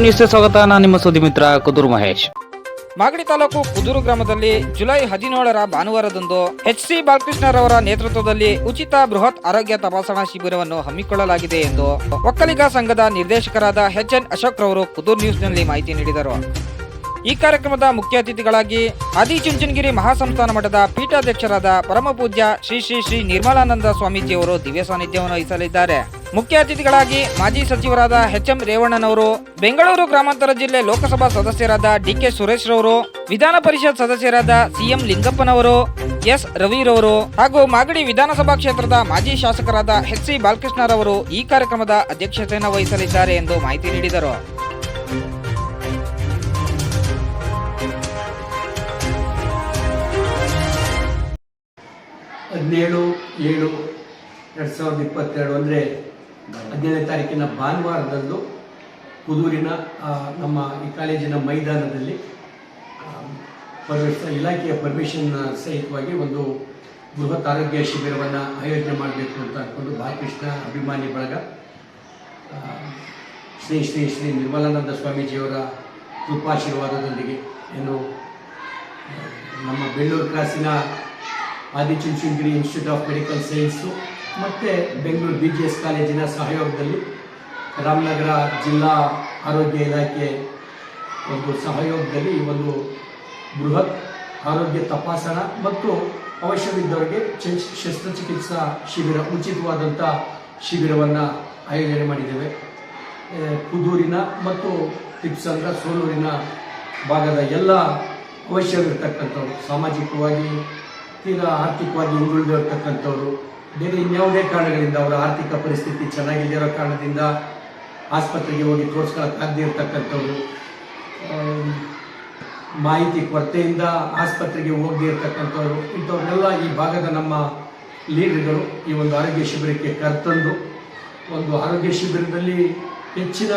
ನ್ಯೂಸ್ಗೆ ಸ್ವಾಗತ. ನಾನು ನಿಮ್ಮ ಸುದ್ದಿ ಮಿತ್ರ ಕುದೂರು ಮಹೇಶ್. ಮಾಗಡಿ ತಾಲೂಕು ಕುದೂರು ಗ್ರಾಮದಲ್ಲಿ ಜುಲೈ ಹದಿನೇಳರ ಭಾನುವಾರದಂದು ಎಚ್ ಸಿ ಬಾಲಕೃಷ್ಣರವರ ನೇತೃತ್ವದಲ್ಲಿ ಉಚಿತ ಬೃಹತ್ ಆರೋಗ್ಯ ತಪಾಸಣಾ ಶಿಬಿರವನ್ನು ಹಮ್ಮಿಕೊಳ್ಳಲಾಗಿದೆ ಎಂದು ಒಕ್ಕಲಿಗ ಸಂಘದ ನಿರ್ದೇಶಕರಾದ ಎಚ್ ಎನ್ ಅಶೋಕ್ ರವರು ಕುದೂರು ನ್ಯೂಸ್ನಲ್ಲಿ ಮಾಹಿತಿ ನೀಡಿದರು. ಈ ಕಾರ್ಯಕ್ರಮದ ಮುಖ್ಯ ಅತಿಥಿಗಳಾಗಿ ಆದಿಚುಂಚನಗಿರಿ ಮಹಾಸಂಸ್ಥಾನ ಮಠದ ಪೀಠಾಧ್ಯಕ್ಷರಾದ ಪರಮಪೂಜ್ಯ ಶ್ರೀ ಶ್ರೀ ಶ್ರೀ ನಿರ್ಮಲಾನಂದ ಸ್ವಾಮೀಜಿಯವರು ದಿವ್ಯ ಸಾನ್ನಿಧ್ಯವನ್ನು ವಹಿಸಲಿದ್ದಾರೆ. ಮುಖ್ಯ ಅತಿಥಿಗಳಾಗಿ ಮಾಜಿ ಸಚಿವರಾದ ಎಚ್ ಎಂ ರೇವಣ್ಣನವರು, ಬೆಂಗಳೂರು ಗ್ರಾಮಾಂತರ ಜಿಲ್ಲೆ ಲೋಕಸಭಾ ಸದಸ್ಯರಾದ ಡಿಕೆ ಸುರೇಶ್ ರವರು ವಿಧಾನ ಪರಿಷತ್ ಸದಸ್ಯರಾದ ಸಿಎಂ ಲಿಂಗಪ್ಪನವರು, ಎಸ್ ರವಿರವರು ಹಾಗೂ ಮಾಗಡಿ ವಿಧಾನಸಭಾ ಕ್ಷೇತ್ರದ ಮಾಜಿ ಶಾಸಕರಾದ ಎಚ್ ಸಿ ಬಾಲಕೃಷ್ಣರವರು ಈ ಕಾರ್ಯಕ್ರಮದ ಅಧ್ಯಕ್ಷತೆಯನ್ನು ವಹಿಸಲಿದ್ದಾರೆ ಎಂದು ಮಾಹಿತಿ ನೀಡಿದರು. ಹದಿನೇಳು ಏಳು ಎರಡು ಸಾವಿರದ ಇಪ್ಪತ್ತೆರಡು ಅಂದರೆ ಹದಿನೇಳನೇ ತಾರೀಕಿನ ಭಾನುವಾರದಂದು ಕುದೂರಿನ ನಮ್ಮ ಈ ಕಾಲೇಜಿನ ಮೈದಾನದಲ್ಲಿ ಪರ್ಮಿಷನ್, ಇಲಾಖೆಯ ಪರ್ಮಿಷನ್ ಸಹಿತವಾಗಿ ಒಂದು ಬೃಹತ್ ಆರೋಗ್ಯ ಶಿಬಿರವನ್ನು ಆಯೋಜನೆ ಮಾಡಬೇಕು ಅಂತ ಅಂದ್ಕೊಂಡು ಬಾಲಕೃಷ್ಣ ಅಭಿಮಾನಿ ಬಳಗ ಶ್ರೀ ಶ್ರೀ ಶ್ರೀ ನಿರ್ಮಲಾನಂದ ಸ್ವಾಮೀಜಿಯವರ ಕೃಪಾಶೀರ್ವಾದದೊಂದಿಗೆ ಏನು ನಮ್ಮ Bellur ಕ್ರಾಸಿನ Adichunchanagiri institute of medical science ಮತ್ತು ಬೆಂಗಳೂರು ಬಿ ಜಿ ಎಸ್ ಕಾಲೇಜಿನ ಸಹಯೋಗದಲ್ಲಿ ರಾಮನಗರ ಜಿಲ್ಲಾ ಆರೋಗ್ಯ ಇಲಾಖೆ ಒಂದು ಸಹಯೋಗದಲ್ಲಿ ಒಂದು ಬೃಹತ್ ಆರೋಗ್ಯ ತಪಾಸಣಾ ಮತ್ತು ಅವಶ್ಯವಿದ್ದವರಿಗೆ ಶಸ್ತ್ರಚಿಕಿತ್ಸಾ ಶಿಬಿರ ಉಚಿತವಾದಂಥ ಶಿಬಿರವನ್ನು ಆಯೋಜನೆ ಮಾಡಿದ್ದೇವೆ. ಕುದೂರಿನ ಮತ್ತು ತಿಪ್ಸಂದ್ರ, ಸೋಲೂರಿನ ಭಾಗದ ಎಲ್ಲ ಅವಶ್ಯವಿರ್ತಕ್ಕಂಥವ್ರು, ಸಾಮಾಜಿಕವಾಗಿ ತೀರಾ ಆರ್ಥಿಕವಾಗಿ ಹಿಂದುಳಿದಿರ್ತಕ್ಕಂಥವ್ರು ಬೇರೆ ಇನ್ಯಾವುದೇ ಕಾರಣಗಳಿಂದ ಅವರ ಆರ್ಥಿಕ ಪರಿಸ್ಥಿತಿ ಚೆನ್ನಾಗಿಲ್ಲದೆ ಇರೋ ಕಾರಣದಿಂದ ಆಸ್ಪತ್ರೆಗೆ ಹೋಗಿ ತೋರಿಸ್ಕೊಳ್ಳೋಕ್ಕಾಗದೇ ಇರ್ತಕ್ಕಂಥವ್ರು ಮಾಹಿತಿ ಕೊರತೆಯಿಂದ ಆಸ್ಪತ್ರೆಗೆ ಹೋಗದೇ ಇರ್ತಕ್ಕಂಥವ್ರು, ಇಂಥವ್ರನ್ನೆಲ್ಲ ಈ ಭಾಗದ ನಮ್ಮ ಲೀಡರ್ಗಳು ಈ ಒಂದು ಆರೋಗ್ಯ ಶಿಬಿರಕ್ಕೆ ಕರೆತಂದು ಒಂದು ಆರೋಗ್ಯ ಶಿಬಿರದಲ್ಲಿ ಹೆಚ್ಚಿನ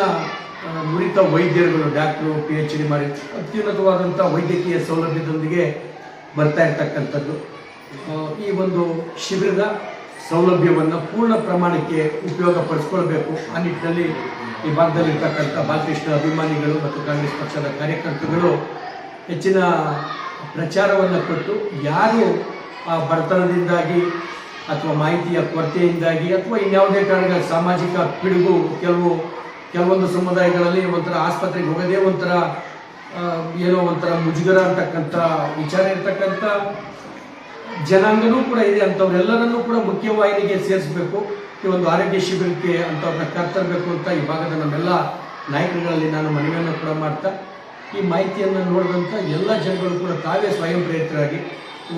ನುರಿತ ವೈದ್ಯರುಗಳು, ಡಾಕ್ಟ್ರು ಪಿ ಎಚ್ ಡಿ ಮಾಡಿ ಅತ್ಯುನ್ನತವಾದಂಥ ವೈದ್ಯಕೀಯ ಸೌಲಭ್ಯದೊಂದಿಗೆ ಬರ್ತಾ ಇರ್ತಕ್ಕಂಥದ್ದು. ಈ ಒಂದು ಶಿಬಿರದ ಸೌಲಭ್ಯವನ್ನು ಪೂರ್ಣ ಪ್ರಮಾಣಕ್ಕೆ ಉಪಯೋಗ ಪಡಿಸ್ಕೊಳ್ಬೇಕು ಆ ನಿಟ್ಟಿನಲ್ಲಿ ಈ ಭಾಗದಲ್ಲಿರ್ತಕ್ಕಂಥ ಬಾಲಕೃಷ್ಣ ಅಭಿಮಾನಿಗಳು ಮತ್ತು ಕಾಂಗ್ರೆಸ್ ಪಕ್ಷದ ಕಾರ್ಯಕರ್ತರುಗಳು ಹೆಚ್ಚಿನ ಪ್ರಚಾರವನ್ನು ಕೊಟ್ಟು ಯಾರು ಆ ಬಡತನದಿಂದಾಗಿ ಅಥವಾ ಮಾಹಿತಿಯ ಕೊರತೆಯಿಂದಾಗಿ ಅಥವಾ ಇನ್ಯಾವುದೇ ಕಾರಣಗಳ ಸಾಮಾಜಿಕ ಪಿಡುಗು, ಕೆಲವು, ಕೆಲವೊಂದು ಸಮುದಾಯಗಳಲ್ಲಿ ಒಂಥರ ಆಸ್ಪತ್ರೆಗೆ ಹೋಗೋದೇ ಒಂಥರ ಏನೋ ಒಂಥರ ಮುಜುಗರ ಅಂತಕ್ಕಂಥ ವಿಚಾರ ಇರ್ತಕ್ಕಂಥ ಜನಾಂಗನೂ ಕೂಡ ಇದೆ ಅಂಥವ್ರೆಲ್ಲರನ್ನೂ ಕೂಡ ಮುಖ್ಯವಾಹಿನಿಗೆ ಸೇರಿಸಬೇಕು. ಈ ಒಂದು ಆರೋಗ್ಯ ಶಿಬಿರಕ್ಕೆ ಅಂಥವ್ರನ್ನ ಕರ್ತರಬೇಕು ಅಂತ ಈ ಭಾಗದ ನಮ್ಮೆಲ್ಲ ನಾಯಕರುಗಳಲ್ಲಿ ನಾನು ಮನವಿಯನ್ನು ಕೂಡ ಮಾಡ್ತಾ, ಈ ಮಾಹಿತಿಯನ್ನು ನೋಡಿದಂಥ ಎಲ್ಲ ಜನಗಳು ಕೂಡ ತಾವೇ ಸ್ವಯಂ ಪ್ರೇರಿತರಾಗಿ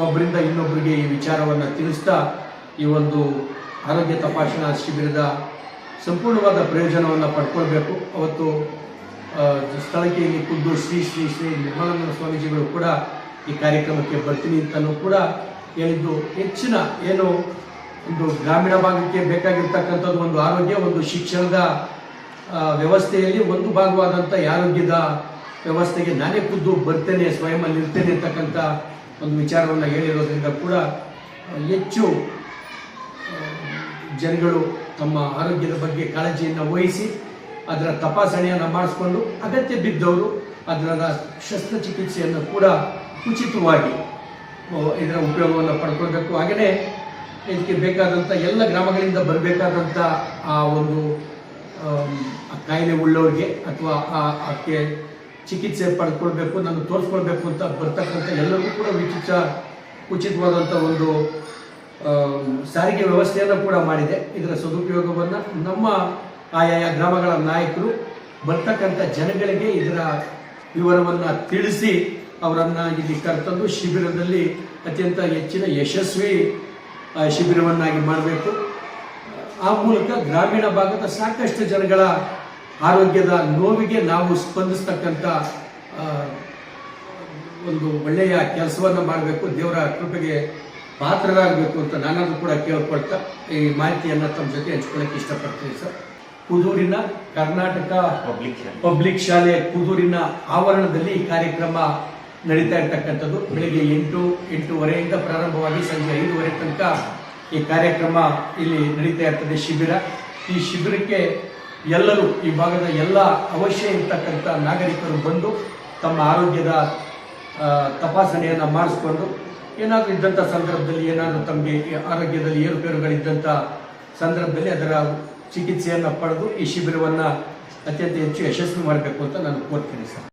ಒಬ್ಬರಿಂದ ಇನ್ನೊಬ್ಬರಿಗೆ ಈ ವಿಚಾರವನ್ನು ತಿಳಿಸ್ತಾ, ಈ ಒಂದು ಆರೋಗ್ಯ ತಪಾಸಣಾ ಶಿಬಿರದ ಸಂಪೂರ್ಣವಾದ ಪ್ರಯೋಜನವನ್ನು ಪಡ್ಕೊಳ್ಬೇಕು. ಅವತ್ತು ಸ್ಥಳಕ್ಕೆ ಇಲ್ಲಿ ಕುದ್ದು ಶ್ರೀ ಶ್ರೀ ಶ್ರೀ ನಿರ್ಮಲಾನಂದ ಸ್ವಾಮೀಜಿಗಳು ಕೂಡ ಈ ಕಾರ್ಯಕ್ರಮಕ್ಕೆ ಬರ್ತೀನಿ ಅಂತಲೂ ಕೂಡ ಹೇಳಿದ್ದು ಹೆಚ್ಚಿನ ಏನು ಒಂದು ಗ್ರಾಮೀಣ ಭಾಗಕ್ಕೆ ಬೇಕಾಗಿರ್ತಕ್ಕಂಥದ್ದು ಒಂದು ಆರೋಗ್ಯ, ಒಂದು ಶಿಕ್ಷಣದ ವ್ಯವಸ್ಥೆಯಲ್ಲಿ ಒಂದು ಭಾಗವಾದಂಥ ಆರೋಗ್ಯದ ವ್ಯವಸ್ಥೆಗೆ ನಾನೇ ಖುದ್ದು ಬರ್ತೇನೆ, ಸ್ವಯಂ ಅಲ್ಲಿ ಇರ್ತೇನೆ ಅಂತಕ್ಕಂಥ ಒಂದು ವಿಚಾರವನ್ನು ಹೇಳಿರೋದ್ರಿಂದ ಕೂಡ ಹೆಚ್ಚು ಜನಗಳು ತಮ್ಮ ಆರೋಗ್ಯದ ಬಗ್ಗೆ ಕಾಳಜಿಯನ್ನು ವಹಿಸಿ ಅದರ ತಪಾಸಣೆಯನ್ನು ಮಾಡಿಸ್ಕೊಂಡು ಅಗತ್ಯ ಬಿದ್ದವರು ಅದರ ಶಸ್ತ್ರಚಿಕಿತ್ಸೆಯನ್ನು ಕೂಡ ಉಚಿತವಾಗಿ ಇದರ ಉಪಯೋಗವನ್ನು ಪಡ್ಕೊಳ್ಬೇಕು. ಹಾಗೆಯೇ ಇದಕ್ಕೆ ಬೇಕಾದಂಥ ಎಲ್ಲ ಗ್ರಾಮಗಳಿಂದ ಬರಬೇಕಾದಂಥ ಆ ಒಂದು ಕಾಯಿಲೆ ಉಳ್ಳವರಿಗೆ ಅಥವಾ ಆಕೆ ಚಿಕಿತ್ಸೆ ಪಡ್ಕೊಳ್ಬೇಕು ನಾನು ತೋರಿಸ್ಕೊಳ್ಬೇಕು ಅಂತ ಬರ್ತಕ್ಕಂಥ ಎಲ್ಲರಿಗೂ ಕೂಡ ವಿಚಿತ್ರ ಉಚಿತವಾದಂಥ ಒಂದು ಸಾರಿಗೆ ವ್ಯವಸ್ಥೆಯನ್ನು ಕೂಡ ಮಾಡಿದೆ. ಇದರ ಸದುಪಯೋಗವನ್ನು ನಮ್ಮ ಆಯಾಯ ಗ್ರಾಮಗಳ ನಾಯಕರು ಬರ್ತಕ್ಕಂಥ ಜನಗಳಿಗೆ ಇದರ ವಿವರವನ್ನು ತಿಳಿಸಿ ಅವರನ್ನು ಇಲ್ಲಿ ಕರೆತಂದು ಶಿಬಿರದಲ್ಲಿ ಅತ್ಯಂತ ಹೆಚ್ಚಿನ ಯಶಸ್ವಿ ಶಿಬಿರವನ್ನಾಗಿ ಮಾಡಬೇಕು. ಆ ಮೂಲಕ ಗ್ರಾಮೀಣ ಭಾಗದ ಸಾಕಷ್ಟು ಜನಗಳ ಆರೋಗ್ಯದ ನೋವಿಗೆ ನಾವು ಸ್ಪಂದಿಸ್ತಕ್ಕಂಥ ಒಂದು ಒಳ್ಳೆಯ ಕೆಲಸವನ್ನು ಮಾಡಬೇಕು. ದೇವರ ಕೃಪೆಗೆ ಪಾತ್ರರಾಗಬೇಕು ಅಂತ ನಾನಾದರೂ ಕೂಡ ಕೇಳ್ಕೊಳ್ತಾ ಈ ಮಾಹಿತಿಯನ್ನು ತಮ್ಮ ಜೊತೆ ಹಂಚ್ಕೊಳ್ಳೋಕೆ ಇಷ್ಟಪಡ್ತೀನಿ ಸರ್. ಕುದೂರಿನ ಕರ್ನಾಟಕ ಪಬ್ಲಿಕ್ ಶಾಲೆ ಕುದೂರಿನ ಆವರಣದಲ್ಲಿ ಈ ಕಾರ್ಯಕ್ರಮ ನಡೀತಾ ಇರ್ತಕ್ಕಂಥದ್ದು. ಬೆಳಿಗ್ಗೆ ಎಂಟು, ಎಂಟೂವರೆಯಿಂದ ಪ್ರಾರಂಭವಾಗಿ ಸಂಜೆ ಐದುವರೆ ತನಕ ಈ ಕಾರ್ಯಕ್ರಮ ಇಲ್ಲಿ ನಡೀತಾ ಇರ್ತದೆ ಶಿಬಿರ. ಈ ಶಿಬಿರಕ್ಕೆ ಎಲ್ಲರೂ, ಈ ಭಾಗದ ಎಲ್ಲ ಅವಶ್ಯ ಇರ್ತಕ್ಕಂಥ ನಾಗರಿಕರು ಬಂದು ತಮ್ಮ ಆರೋಗ್ಯದ ತಪಾಸಣೆಯನ್ನು ಮಾಡಿಸ್ಕೊಂಡು, ಏನಾದರೂ ಇದ್ದಂಥ ಸಂದರ್ಭದಲ್ಲಿ, ಏನಾದರೂ ತಮಗೆ ಆರೋಗ್ಯದಲ್ಲಿ ಏರುಪೇರುಗಳಿದ್ದಂಥ ಸಂದರ್ಭದಲ್ಲಿ ಅದರ ಚಿಕಿತ್ಸೆಯನ್ನು ಪಡೆದು ಈ ಶಿಬಿರವನ್ನು ಅತ್ಯಂತ ಹೆಚ್ಚು ಯಶಸ್ವಿ ಮಾಡಬೇಕು ಅಂತ ನಾನು ಕೋರ್ತೀನಿ ಸರ್.